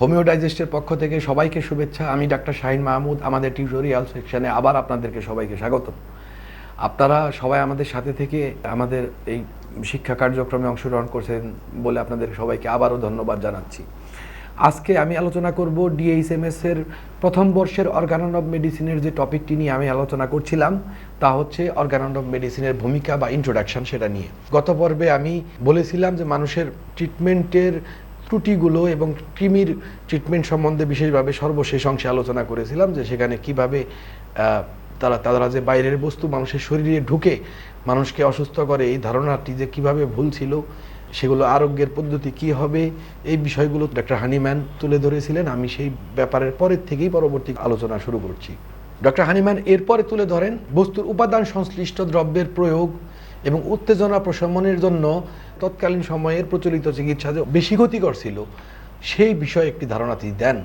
Homeo ডাইজেস্টের পক্ষ থেকে সবাইকে শুভেচ্ছা। আমি ডাক্তার শাহিন মাহমুদ, আমাদের টিউটোরিয়াল সেকশানে আবার আপনাদেরকে সবাইকে স্বাগত। আপনারা সবাই আমাদের সাথে থেকে আমাদের এই শিক্ষা কার্যক্রমে অংশগ্রহণ করছেন বলে আপনাদের সবাইকে আবারও ধন্যবাদ জানাচ্ছি। আজকে আমি আলোচনা করব ডিএইচএমএস এর প্রথম বর্ষের অর্গানন অফ মেডিসিনের যে টপিকটি নিয়ে আমি আলোচনা করছিলাম, তা হচ্ছে অর্গানন অফ মেডিসিনের ভূমিকা বা ইন্ট্রোডাকশন সেটা নিয়ে। গত পর্বে আমি বলেছিলাম যে মানুষের ট্রিটমেন্টের ত্রুটিগুলো এবং কৃমির ট্রিটমেন্ট সম্বন্ধে বিশেষভাবে সর্বশেষ অংশে আলোচনা করেছিলাম যে সেখানে কীভাবে তারা তারা যে বাইরের বস্তু মানুষের শরীরে ঢুকে মানুষকে অসুস্থ করে, এই ধারণাটি যে কীভাবে ভুল ছিল, সেগুলো আরোগ্যের পদ্ধতি কি হবে, এই বিষয়গুলো ডক্টর হানিম্যান তুলে ধরেছিলেন। আমি সেই ব্যাপারের পরের থেকেই পরবর্তী আলোচনা শুরু করছি। ডক্টর হানিম্যান এরপরে তুলে ধরেন বস্তুর উপাদান সংশ্লিষ্ট দ্রব্যের প্রয়োগ এবং উত্তেজনা প্রশমনের জন্য তৎকালীন সময়ের প্রচলিত চিকিৎসা যে বেশি ক্ষতিকর ছিল, সেই বিষয়ে একটি ধারণা তিনি দেন।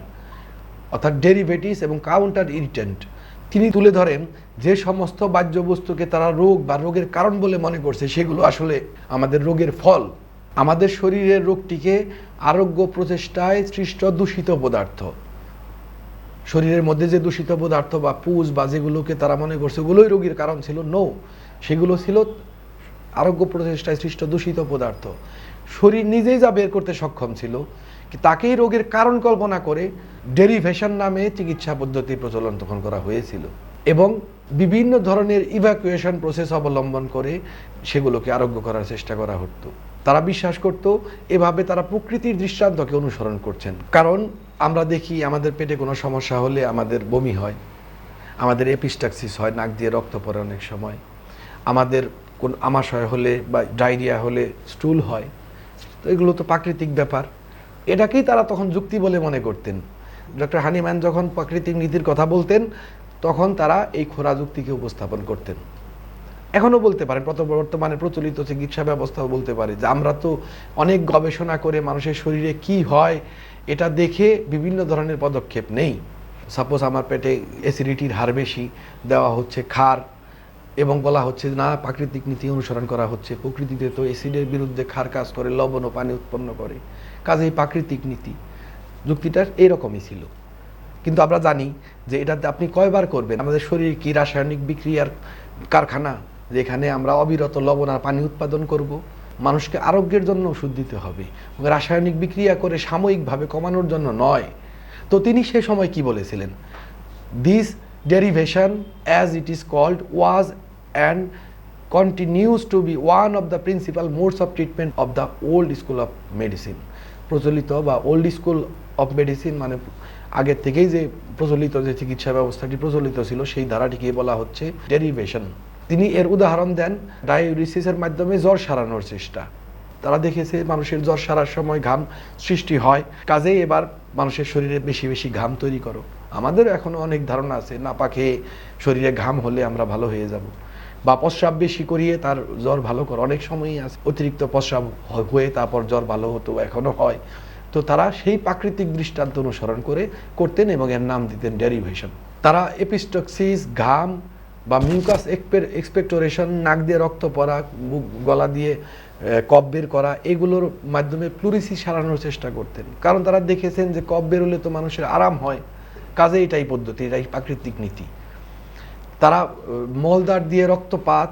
অর্থাৎ ডেরিভেটিভস এবং কাউন্টার ইরিটেন্ট। তিনি তুলে ধরেন, যে সমস্ত বাহ্য বস্তুকে তারা রোগ বা রোগের কারণ বলে মনে করছে, সেগুলো আসলে আমাদের রোগের ফল। আমাদের শরীরের রোগটিকে আরোগ্য প্রচেষ্টায় সৃষ্ট দূষিত পদার্থ। শরীরের মধ্যে যে দূষিত পদার্থ বা পুজ বা যেগুলোকে তারা মনে করছে, ওগুলোই রোগীর কারণ ছিল। নো সেগুলো ছিল আরোগ্য প্রচেষ্টায় সৃষ্ট দূষিত পদার্থ। শরীর নিজেই যা বের করতে সক্ষম ছিল তাকেই রোগের কারণ কল্পনা করে ডেরিভেশন নামে চিকিৎসা পদ্ধতি প্রচলন তখন করা হয়েছিল এবং বিভিন্ন ধরনের ইভ্যাকুয়েশন প্রসেস অবলম্বন করে সেগুলোকে আরোগ্য করার চেষ্টা করা হতো। তারা বিশ্বাস করত, এভাবে তারা প্রকৃতির দৃষ্টান্তকে অনুসরণ করছেন। কারণ আমরা দেখি আমাদের পেটে কোনো সমস্যা হলে আমাদের বমি হয়, আমাদের এপিস্টাক্সিস হয়, নাক দিয়ে রক্ত পড়ে অনেক সময়, আমাদের কোন আমাশয় হলে বা ডায়রিয়া হলে স্টুল হয়। তো এগুলো তো প্রাকৃতিক ব্যাপার। এটাকেই তারা তখন যুক্তি বলে মনে করতেন। ডক্টর হানিম্যান যখন প্রাকৃতিক নীতির কথা বলতেন, তখন তারা এই খোরা যুক্তিকে উপস্থাপন করতেন। এখনও বলতে পারেন প্রত বর্তমানে প্রচলিত চিকিৎসা ব্যবস্থাও বলতে পারে যে আমরা তো অনেক গবেষণা করে মানুষের শরীরে কি হয়, এটা দেখে বিভিন্ন ধরনের পদক্ষেপ নেই। সাপোজ আমার পেটে অ্যাসিডিটির হার বেশি, দেওয়া হচ্ছে খার এবং বলা হচ্ছে না, প্রাকৃতিক নীতি অনুসরণ করা হচ্ছে। প্রকৃতিতে তো অ্যাসিডের বিরুদ্ধে খার কাজ করে, লবণ ও পানি উৎপন্ন করে। কাজেই প্রাকৃতিক নীতি। যুক্তিটা এইরকমই ছিল। কিন্তু আমরা জানি যে এটাতে আপনি কয়বার করবেন। আমাদের শরীর কি রাসায়নিক বিক্রিয়ার কারখানা? যেখানে আমরা অবিরত লবণ আর পানি উৎপাদন করব। মানুষকে আরোগ্যের জন্য ওষুধ দিতে হবে। রাসায়নিক বিক্রিয়া করে সাময়িকভাবে কমানোর জন্য নয়। তো তিনি সে সময় কি বলেছিলেন? This derivation, as it is called, was and continues to be one of the principal modes of treatment of the old school of medicine. প্রচলিত বা ওল্ড স্কুল অফ মেডিসিন মানে আগের থেকেই যে প্রচলিত যে চিকিৎসা ব্যবস্থাটি প্রচলিত ছিল, সেই ধারাটিকে বলা হচ্ছে ডেরিভেশন তিনি এর উদাহরণ দেন ডায়োরিসিসের মাধ্যমে জ্বর সারানোর চেষ্টা। তারা দেখেছে মানুষের জ্বর সারার সময় ঘাম সৃষ্টি হয়। কাজেই এবার মানুষের শরীরে বেশি বেশি ঘাম তৈরি করো। আমাদের এখনও অনেক ধারণা আছে, না পাখে শরীরে ঘাম হলে আমরা ভালো হয়ে যাব। বা প্রস্রাব বেশি করিয়ে তার জ্বর ভালো করে, অনেক সময়ই অতিরিক্ত প্রস্রাব হয়ে তারপর জ্বর ভালো হতো, এখনও হয়। তো তারা সেই প্রাকৃতিক দৃষ্টান্ত অনুসরণ করে করতেন এবং এর নাম দিতেন ডেরিভেশন তারা এপিস্টক্সিস ঘাম বা মিউকাস এক্সপেক্টোরেশন নাক দিয়ে রক্ত পড়া, মুখ- গলা দিয়ে কফ বের করা, এগুলোর মাধ্যমে প্লুরিসি সারানোর চেষ্টা করতেন। কারণ তারা দেখেছেন যে কফ বেরোলে তো মানুষের আরাম হয়। কাজে এটাই পদ্ধতি, এটাই প্রাকৃতিক নীতি। তারা মলদার দিয়ে রক্তপাত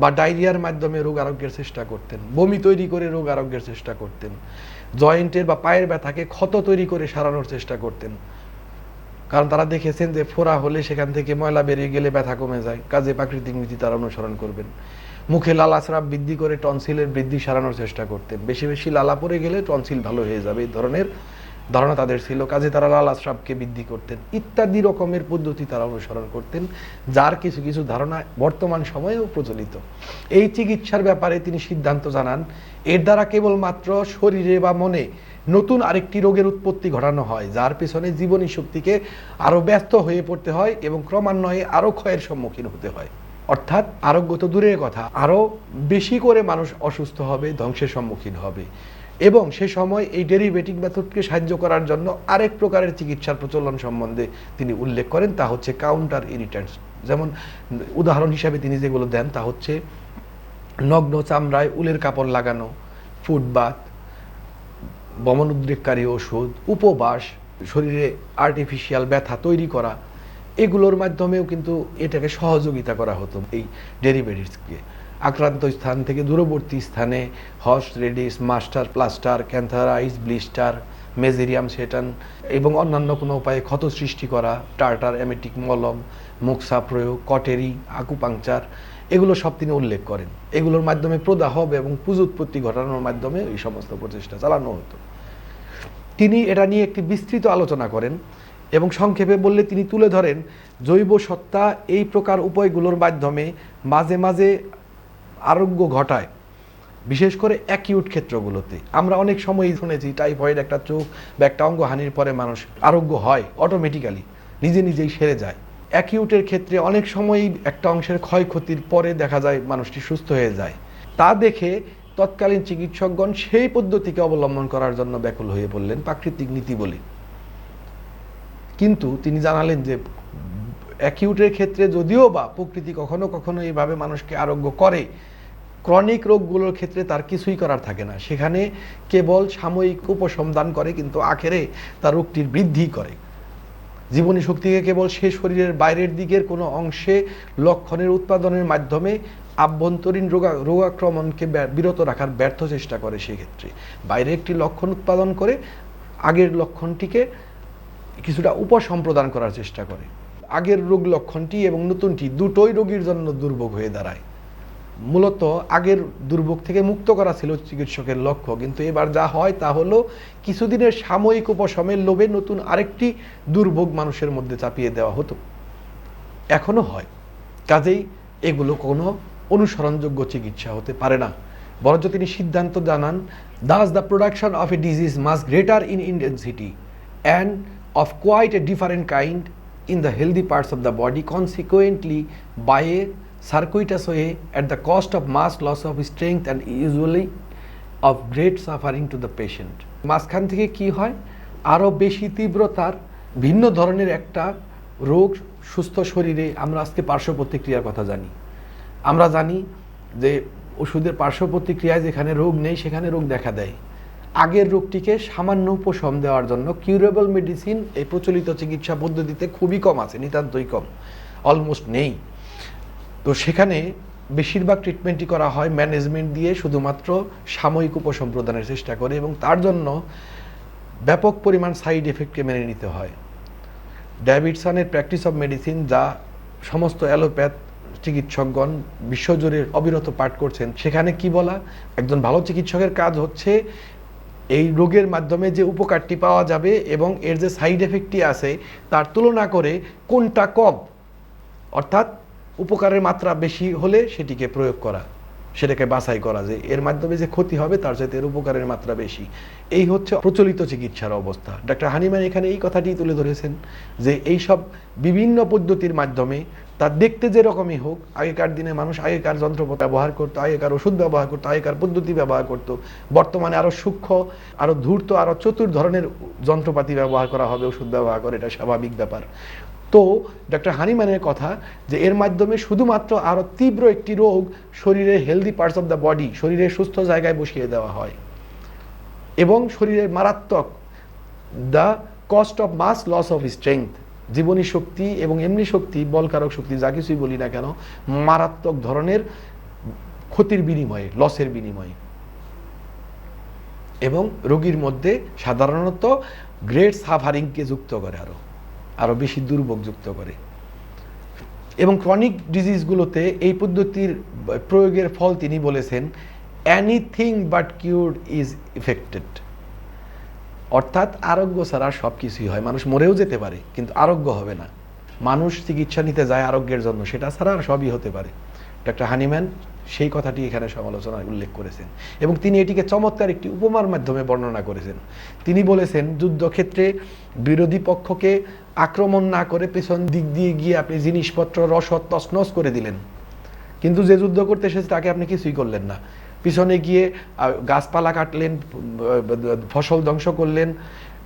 বা ডায়রিয়ার মাধ্যমে রোগ আরোগ্যের চেষ্টা করতেন, বমি তৈরি করে রোগ আরোগ্যের চেষ্টা করতেন, জয়েন্টের বা পায়ের ব্যথাকে ক্ষত তৈরি করে সারানোর চেষ্টা করতেন। কারণ তারা দেখেছেন যে ফোড়া হলে সেখান থেকে ময়লা বেরিয়ে গেলে ব্যথা কমে যায়, কাজে প্রাকৃতিক নীতি তারা অনুসরণ করবেন। মুখে লালাস্রাব বৃদ্ধি করে টনসিলের বৃদ্ধি সারানোর চেষ্টা করতেন। বেশি বেশি লালা পড়ে গেলে টনসিল ভালো হয়ে যাবে এই ধরনের ধারণা তাদের ছিল, কাজে তারা লালাস্রাবকে বৃদ্ধি করতেন, ইত্যাদি রকমের পদ্ধতি তারা অনুসরণ করতেন, যার কিছু কিছু ধারণা বর্তমান সময়েও প্রচলিত। এই চিকিৎসার ব্যাপারে তিনি সিদ্ধান্ত জানান, এর দ্বারা কেবলমাত্র শরীরে বা মনে নতুন আরেকটি রোগের উৎপত্তি ঘটানো হয়, যার পেছনে জীবনী শক্তিকে আরও ব্যস্ত হয়ে পড়তে হয় এবং ক্রমান্বয়ে আরও ক্ষয়ের সম্মুখীন হতে হয়। অর্থাৎ আরোগ্য তো দূরের কথা, আরও বেশি করে মানুষ অসুস্থ হবে, ধ্বংসের সম্মুখীন হবে। এবং সে সময় এই ডেরিভেটিভ মেথডকে সাহায্য করার জন্য আরেক প্রকারের চিকিৎসার প্রচলন সম্বন্ধে তিনি উল্লেখ করেন, তা হচ্ছে কাউন্টার ইরিটেন্টস যেমন উদাহরণ হিসাবে তিনি যেগুলো দেন, তা হচ্ছে নগ্ন চামড়ায় উলের কাপড় লাগানো ফুটবাথ বমন উদ্রেককারী ওষুধ, উপবাস, শরীরে আর্টিফিশিয়াল ব্যথা তৈরি করা, এগুলোর মাধ্যমেও কিন্তু এটাকে সহযোগিতা করা হতো এই ডেরিভেটিভসকে আক্রান্ত স্থান থেকে দূরবর্তী স্থানে horse, radish, mustard, plaster, cantharides, blister, mezereum, setons এবং অন্যান্য কোনো উপায়ে ক্ষত সৃষ্টি করা, টার্টার, অ্যামেটিক, মলম, মুক্সা প্রয়োগ, কটেরি আকুপাংচার এগুলো সব তিনি উল্লেখ করেন। এগুলোর মাধ্যমে প্রদাহ এবং পুজোৎপত্তি ঘটানোর মাধ্যমে এই সমস্ত প্রচেষ্টা চালানো হতো। তিনি এটা নিয়ে একটি বিস্তৃত আলোচনা করেন এবং সংক্ষেপে বললে তিনি তুলে ধরেন, জৈব সত্তা এই প্রকার উপায়গুলোর মাধ্যমে মাঝে মাঝে আরোগ্য ঘটায়, বিশেষ করে অ্যাকিউট ক্ষেত্রগুলোতে। আমরা অনেক সময়ই শুনেছি টাইফয়েড একটা চোখ বা একটা অঙ্গহানির পরে মানুষ আরোগ্য হয় অটোমেটিক্যালি নিজে নিজেই সেরে যায়। অ্যাকিউটের ক্ষেত্রে অনেক সময়ই একটা অংশের ক্ষয়ক্ষতির পরে দেখা যায় মানুষটি সুস্থ হয়ে যায়। তা দেখে তৎকালীন চিকিৎসকগণ সেই পদ্ধতিকে অবলম্বন করার জন্য ব্যাকুল হয়ে পড়লেন প্রাকৃতিক নীতি বলে। কিন্তু তিনি জানালেন যে অ্যাকিউটের ক্ষেত্রে যদিও বা প্রকৃতি কখনো কখনো এইভাবে মানুষকে আরোগ্য করে, ক্রনিক রোগগুলোর ক্ষেত্রে তার কিছুই করার থাকে না। সেখানে কেবল সাময়িক উপশম দান করে, কিন্তু আখেরে তার রোগটির বৃদ্ধি করে। জীবনী শক্তিকে কেবল সে শরীরের বাইরের দিকের কোনো অংশে লক্ষণের উৎপাদনের মাধ্যমে আভ্যন্তরীণ রোগা, রোগাক্রমণকে বিরত রাখার ব্যর্থ চেষ্টা করে সেক্ষেত্রে বাইরে একটি লক্ষণ উৎপাদন করে, আগের লক্ষণটিকে কিছুটা উপসম্প্রদান করার চেষ্টা করে। আগের রোগ লক্ষণটি এবং নতুনটি দুটোই রোগীর জন্য দুর্ভোগ হয়ে দাঁড়ায়। মূলত আগের দুর্ভোগ থেকে মুক্ত করা ছিল চিকিৎসকের লক্ষ্য, কিন্তু এবার যা হয় তা হলো কিছুদিনের সাময়িক উপশমের লোভে নতুন আরেকটি দুর্ভোগ মানুষের মধ্যে চাপিয়ে দেওয়া হতো। এখনও হয়। কাজেই এগুলো কোনো অনুসরণযোগ্য চিকিৎসা হতে পারে না। বরঞ্চ তিনি সিদ্ধান্ত জানান thus the production of a disease much greater in intensity and of quite a different kind in the healthy parts of the body, consequently, by a circuitous way at the cost of mass loss of strength and usually of great suffering to the patient. মাঝখান থেকে কি হয় আরও বেশি তীব্রতার ভিন্ন ধরনের একটা রোগ সুস্থ শরীরে আমরা আজকে পার্শ্ব প্রতিক্রিয়ার কথা জানি আমরা জানি যে ওষুধের পার্শ্ব প্রতিক্রিয়ায় যেখানে রোগ নেই সেখানে রোগ দেখা দেয় আগের রোগটিকে সামান্য উপশম দেওয়ার জন্য কিউরেবল মেডিসিন এই প্রচলিত চিকিৎসা পদ্ধতিতে খুবই কম আছে, নিতান্তই কম অলমোস্ট নেই। তো সেখানে বেশিরভাগ ট্রিটমেন্টই করা হয় ম্যানেজমেন্ট দিয়ে শুধুমাত্র সাময়িক উপশম প্রদানের চেষ্টা করে এবং তার জন্য ব্যাপক পরিমাণ সাইড এফেক্টকে মেনে নিতে হয়। ড্যাভিডসনের প্র্যাকটিস অফ মেডিসিন যা সমস্ত অ্যালোপ্যাথ চিকিৎসকগণ বিশ্বজুড়ে অবিরত পাঠ করছেন, সেখানে কি বলা? একজন ভালো চিকিৎসকের কাজ হচ্ছে এই রোগের মাধ্যমে যে উপকারটি পাওয়া যাবে এবং এর যে সাইড এফেক্টটি আছে, তার তুলনা করে কোনটা কম? অর্থাৎ উপকারের মাত্রা বেশি হলে সেটিকে প্রয়োগ করা। সেটাকে বাছাই করা যে এর মাধ্যমে যে ক্ষতি হবে, তার চাইতে এর উপকারের মাত্রা বেশি। এই হচ্ছে প্রচলিত চিকিৎসার অবস্থা। ডাক্তার হানিম্যান এখানে এই কথাটি তুলে ধরেছেন যে এই সব বিভিন্ন পদ্ধতির মাধ্যমে তার দেখতে যেরকমই হোক, আগেকার দিনে মানুষ আগেকার যন্ত্রপাতি ব্যবহার করতো, আগেকার ওষুধ ব্যবহার করতো, আগেকার পদ্ধতি ব্যবহার করতো। বর্তমানে আরও সূক্ষ্ম আরও ধূর্ত আরও চতুর ধরনের যন্ত্রপাতি ব্যবহার করা হবে, ওষুধ ব্যবহার করে, এটা স্বাভাবিক ব্যাপার। তো ডক্টর হানিম্যানের কথা যে এর মাধ্যমে শুধুমাত্র আরও তীব্র একটি রোগ শরীরের healthy parts of the body শরীরের সুস্থ জায়গায় বসিয়ে দেওয়া হয়। এবং শরীরের মারাত্মক the cost of much loss of strength জীবনী শক্তি এবং এমনি শক্তি, বলকারক শক্তি, যা কিছুই বলি না কেন, মারাত্মক ধরনের ক্ষতির বিনিময়ে লসের বিনিময়ে। এবং রোগীর মধ্যে সাধারণত গ্রেট সাফারিংকে যুক্ত করে আরও আরও বেশি দুর্ভোগ যুক্ত করে। এবং ক্রনিক ডিজিজগুলোতে এই পদ্ধতির প্রয়োগের ফল তিনি বলেছেন anything but cure is effected অর্থাৎ আরোগ্য ছাড়া সব কিছুই হয়। মানুষ মরেও যেতে পারে, কিন্তু আরোগ্য হবে না। মানুষ চিকিৎসা নিতে যায় আরোগ্যের জন্য, সেটা ছাড়া আর সবই হতে পারে। ডক্টর হানিম্যান সেই কথাটি এখানে সমালোচনায় উল্লেখ করেছেন। এবং তিনি এটিকে চমৎকার একটি উপমার মাধ্যমে বর্ণনা করেছেন। তিনি বলেছেন, যুদ্ধক্ষেত্রে বিরোধী পক্ষকে আক্রমণ না করে পেছন দিক দিয়ে গিয়ে আপনি জিনিসপত্র, রসদ তছনছ করে দিলেন। কিন্তু যে যুদ্ধ করতে এসেছে তাকে আপনি কিছুই করলেন না। পিছনে গিয়ে গাছপালা কাটলেন, ফসল ধ্বংস করলেন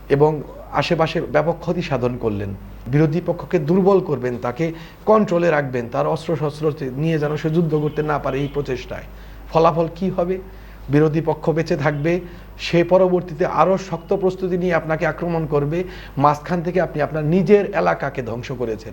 এবং আশেপাশে ব্যাপক ক্ষতি সাধন করলেন। বিরোধী পক্ষকে দুর্বল করবেন, তাকে কন্ট্রোলে রাখবেন, তার অস্ত্র শস্ত্র নিয়ে যেন সে যুদ্ধ করতে না পারে এই প্রচেষ্টায়। ফলাফল কি হবে? বিরোধী পক্ষ বেঁচে থাকবে, সে পরবর্তীতে আরও শক্ত প্রস্তুতি নিয়ে আপনাকে আক্রমণ করবে, মাঝখান থেকে আপনি আপনার নিজের এলাকাকে ধ্বংস করেছেন।